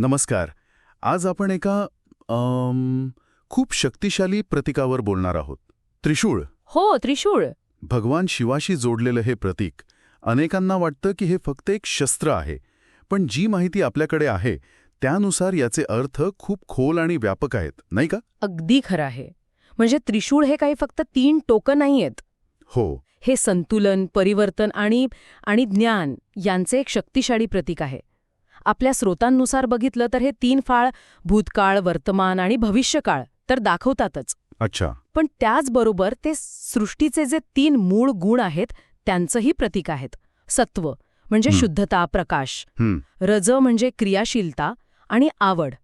नमस्कार. आज आपण एका अम, खूप शक्तिशाली प्रतीकावर बोलणार आहोत. त्रिशूळ. हो त्रिशूळ. भगवान शिवाशी जोडलेलं हे प्रतीक अनेकांना वाटतं की हे फक्त एक शस्त्र आहे पण जी माहिती आपल्याकडे आहे त्यानुसार याचे अर्थ खूप खोल आणि व्यापक आहेत नाही का? अगदी खरं आहे. म्हणजे त्रिशूळ हे काही फक्त तीन टोकं नाही आहेत हो. हे संतुलन परिवर्तन आणि आणि ज्ञान यांचे एक शक्तिशाली प्रतीक आहे. आपल्या स्रोतांनुसार बघितलं तर हे तीन फाळ भूतकाळ वर्तमान आणि भविष्यकाळ तर दाखवतातच. अच्छा. पण त्याचबरोबर ते सृष्टीचे जे तीन मूळ गुण आहेत त्यांचंही प्रतीक आहेत. सत्व म्हणजे. शुद्धता प्रकाश. रज म्हणजे क्रियाशीलता आणि आवड.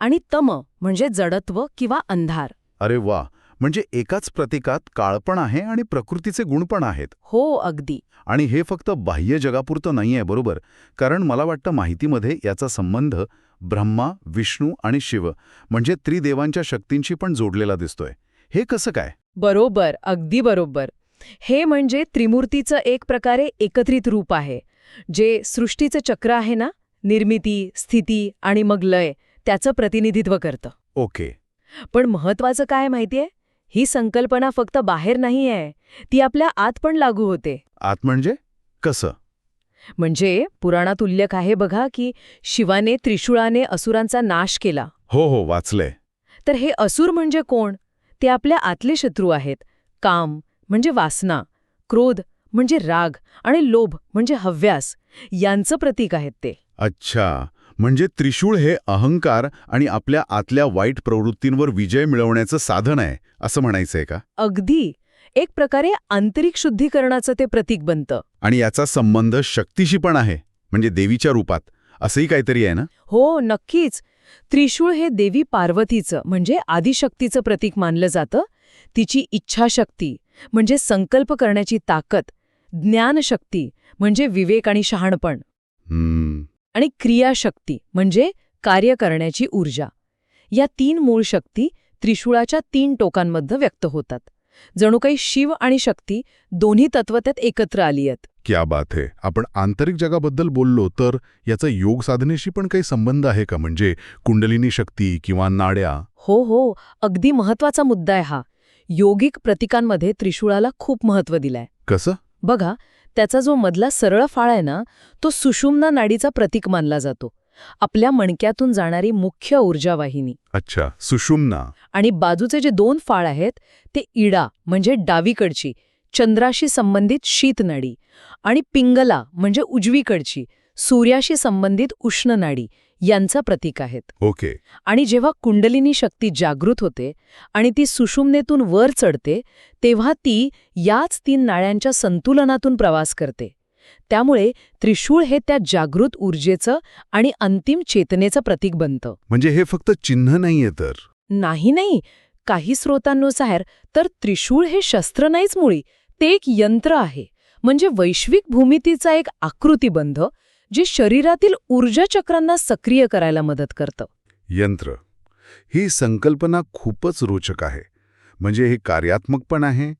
आणि तम म्हणजे जडत्व किंवा अंधार. अरे वा म्हणजे एकाच प्रतीकात काळ पण आहे आणि प्रकृतीचे गुण पण आहेत. हो अगदी. आणि हे फक्त बाह्य जगापुरतं नाहीये बरोबर? कारण मला वाटतं माहितीमध्ये याचा संबंध ब्रह्मा विष्णू आणि शिव म्हणजे त्रिदेवांच्या शक्तींशी पण जोडलेला दिसतोय. हे कसं काय? बरोबर अगदी बरोबर. हे म्हणजे त्रिमूर्तीचं एक प्रकारे एकत्रित रूप आहे. जे सृष्टीचं चक्र आहे ना निर्मिती स्थिती आणि मग लय त्याचं प्रतिनिधित्व करतं. ओके. पण महत्वाचं काय माहितीये? ही संकल्पना फक्त बाहेर नाही आहे ती आपल्या आत पण लागू होते. आत म्हणजे? कसं? म्हणजे पुराणात उल्लेख आहे बघा की शिवाने त्रिशूळाने असुरांचा नाश केला. हो हो वाचलंय. तर हे असुर म्हणजे कोण? ते आपल्या आतले शत्रू आहेत. काम म्हणजे वासना क्रोध म्हणजे राग आणि लोभ म्हणजे हव्यास. यांचं प्रतीक आहेत ते. अच्छा. म्हणजे त्रिशूळ हे अहंकार आणि आपल्या आतल्या वाईट प्रवृत्तींवर विजय मिळवण्याचं साधन आहे असं म्हणायचंय का? अगदी. एक प्रकारे आंतरिक शुद्धीकरणाचं ते प्रतीक बनतं. आणि याचा संबंध शक्तीशी पण आहे म्हणजे देवीच्या रूपात. असंही काहीतरी आहे ना? हो नक्कीच. त्रिशूळ हे देवी पार्वतीचं म्हणजे आदिशक्तीचं प्रतीक मानलं जातं. तिची इच्छाशक्ती म्हणजे संकल्प करण्याची ताकद. ज्ञानशक्ती म्हणजे विवेक आणि शहाणपण. आणि क्रियाशक्ती म्हणजे कार्य करण्याची ऊर्जा. या तीन मूळ शक्ती त्रिशूळाच्या तीन टोकांमध्ये व्यक्त होतात. जणू काही शिव आणि शक्ती दोन्ही तत्व त्यात एकत्र आली आहेत. क्या बात आहे आपण आंतरिक जगाबद्दल बोललो तर याचा योग साधनेशी पण काही संबंध आहे का? म्हणजे कुंडलिनी शक्ती किंवा नाड्या? हो हो. अगदी महत्त्वाचा मुद्दा आहे हा. योगिक प्रतीकांमध्ये त्रिशूळाला खूप महत्त्व दिलंय. कसं? बघा त्याचा जो मधला सरळ फाळ आहे ना तो सुषुम्ना नाडीचा प्रतीक मानला जातो. आपल्या मणक्यातून जाणारी मुख्य ऊर्जावाहिनी. अच्छा सुषुम्ना. आणि बाजूचे जे दोन फाळ आहेत ते इडा म्हणजे डावीकडची चंद्राशी संबंधित शीतनाडी आणि पिंगला म्हणजे उजवीकडची सूर्याशी संबंधित उष्ण नाडी यांचं प्रतीक आहेत. ओके. आणि जेव्हा कुंडलिनी शक्ती जागृत होते आणि ती सुषुम्नेतून वर चढते तेव्हा ती याच तीन नाळ्यांच्या संतुलनातून प्रवास करते. त्यामुळे त्रिशूळ हे त्या जागृत ऊर्जेचं आणि अंतिम चेतनेचं प्रतीक बनतं. म्हणजे हे फक्त चिन्ह नाहीये तर? नाही नाही. काही स्रोतांनुसार तर त्रिशूळ हे शस्त्र नाहीच मुळी ते एक यंत्र आहे. म्हणजे वैश्विक भूमितीचा एक आकृतिबंध जे शरीरातील ऊर्जा चक्रांना सक्रिय करायला मदत करतं. यंत्र. ही संकल्पना खूपच रोचक आहे. म्हणजे हे कार्यात्मक पण आहे.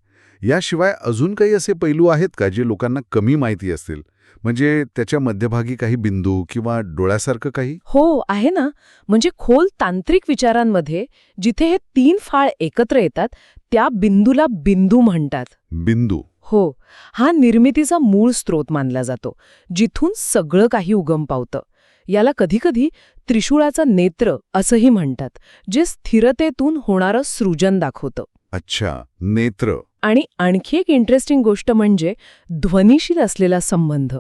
याशिवाय अजून काही असे पैलू आहेत का जे लोकांना कमी माहिती असतील? म्हणजे त्याच्या मध्यभागी काही बिंदू किंवा डोळ्यासारखं काही? हो आहे ना. म्हणजे खोल तांत्रिक विचारांमध्ये जिथे हे तीन फाळ एकत्र येतात त्या बिंदूला बिंदू म्हणतात. बिंदू. हो हा निर्मितीचा मूळ स्रोत मानला जातो जिथून सगळं काही उगम पावतं. याला कधीकधी त्रिशूळाचं नेत्र असंही म्हणतात जे स्थिरतेतून होणारं सृजन दाखवतं. अच्छा नेत्र. आणि आणखी एक इंटरेस्टिंग गोष्ट म्हणजे ध्वनिशील असलेला संबंध.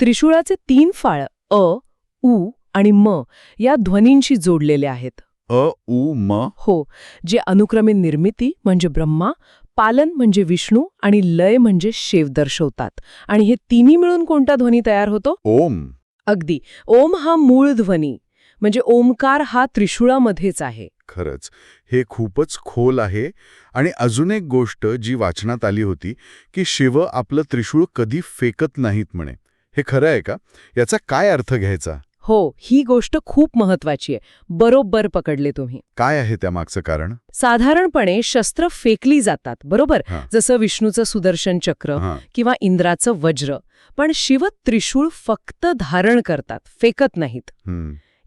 त्रिशूळाचे तीन फाळ अ उ आणि म या ध्वनींशी जोडलेले आहेत. अ उ म. हो जे अनुक्रमे निर्मिती म्हणजे ब्रह्मा पालन म्हणजे विष्णू आणि लय म्हणजे शिव दर्शवतात. आणि हे तिन्ही मिळून कोणता ध्वनी तयार होतो? ओम. अगदी. ओम हा मूळ ध्वनी. म्हणजे ओमकार हा त्रिशूळामध्येच आहे. खरंच. हे खूपच खोल आहे आणि अजून एक गोष्ट जी वाचनात आली होती की शिव आपलं त्रिशूळ कधी फेकत नाहीत म्हणे. हे खरं आहे का? याचा काय अर्थ घ्यायचा? हो ही गोष्ट खूप महत्वाची आहे. बरोबर पकडले तुम्ही. काय आहे त्यामागचं कारण? साधारणपणे शस्त्र फेकली जातात बरोबर. जसं विष्णूचं सुदर्शन चक्र किंवा इंद्राचं वज्र. पण शिव त्रिशूळ फक्त धारण करतात फेकत नाहीत.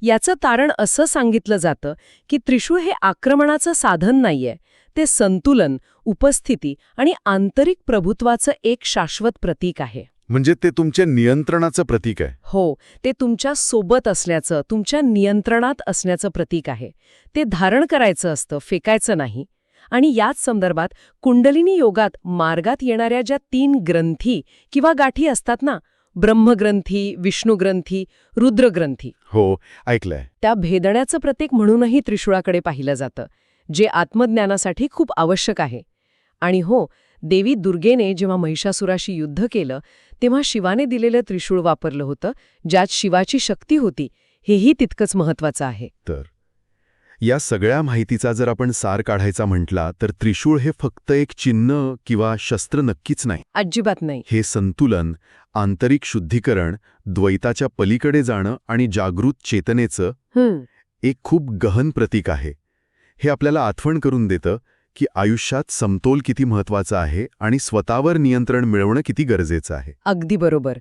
याचं तारण असं सांगितलं जातं की त्रिशूळ हे आक्रमणाचं साधन नाहीये. ते संतुलन उपस्थिती आणि आंतरिक प्रभुत्वाचं एक शाश्वत प्रतीक आहे. म्हणजे ते तुमच्या नियंत्रणाचं प्रतीक आहे. हो ते तुमच्यासोबत असण्याचं तुमच्या नियंत्रणात असण्याचं प्रतीक आहे. ते धारण करायचं असतं फेकायचं नाही. आणि याच संदर्भात कुंडलिनी योगात मार्गात येणाऱ्या ज्या तीन ग्रंथी किंवा गाठी असतात ना ब्रह्मग्रंथी विष्णुग्रंथी रुद्रग्रंथी हो ऐकलंय. त्या भेदण्याचं प्रतीक म्हणूनही त्रिशूळाकडे पाहिलं जातं जे आत्मज्ञानासाठी खूप आवश्यक आहे. आणि हो देवी दुर्गेने जेव्हा महिषासुराशी युद्ध केलं तेव्हा शिवाने दिलेलं त्रिशूळ वापरलं होतं ज्यात शिवाची शक्ती होती हेही तितकंच महत्वाचं आहे. तर या सगळ्या माहितीचा जर आपण सार काढायचा म्हटला तर त्रिशूळ हे फक्त एक चिन्ह किंवा शस्त्र नक्कीच नाही. अजिबात नाही. हे संतुलन आंतरिक शुद्धीकरण द्वैताच्या पलीकडे जाणं आणि जागृत चेतनेचं एक खूप गहन प्रतीक आहे. हे आपल्याला आठवण करून देतं की आयुष्यात समतोल किती महत्त्वाचा आहे आणि स्वतःवर नियंत्रण मिळवणं किती गरजेचं आहे? अगदी बरोबर.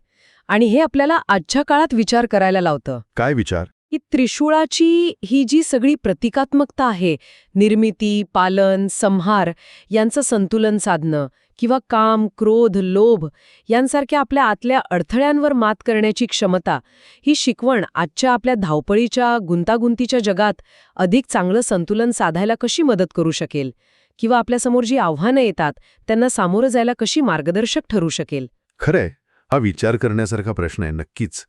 आणि हे आपल्याला आजच्या काळात विचार करायला लावतं. काय विचार? की त्रिशूळाची ही जी सगळी प्रतिकात्मकता आहे निर्मिती पालन संहार यांचं संतुलन साधणं किंवा काम क्रोध लोभ यांसारख्या आपल्या आतल्या अडथळ्यांवर मात करण्याची क्षमता ही शिकवण आजच्या आपल्या धावपळीच्या गुंतागुंतीच्या जगात अधिक चांगलं संतुलन साधायला कशी मदत करू शकेल? किंवा आपल्यासमोर जी आव्हानं येतात त्यांना सामोरं जायला कशी मार्गदर्शक ठरू शकेल? खरंय. हा विचार करण्यासारखा प्रश्न आहे नक्कीच.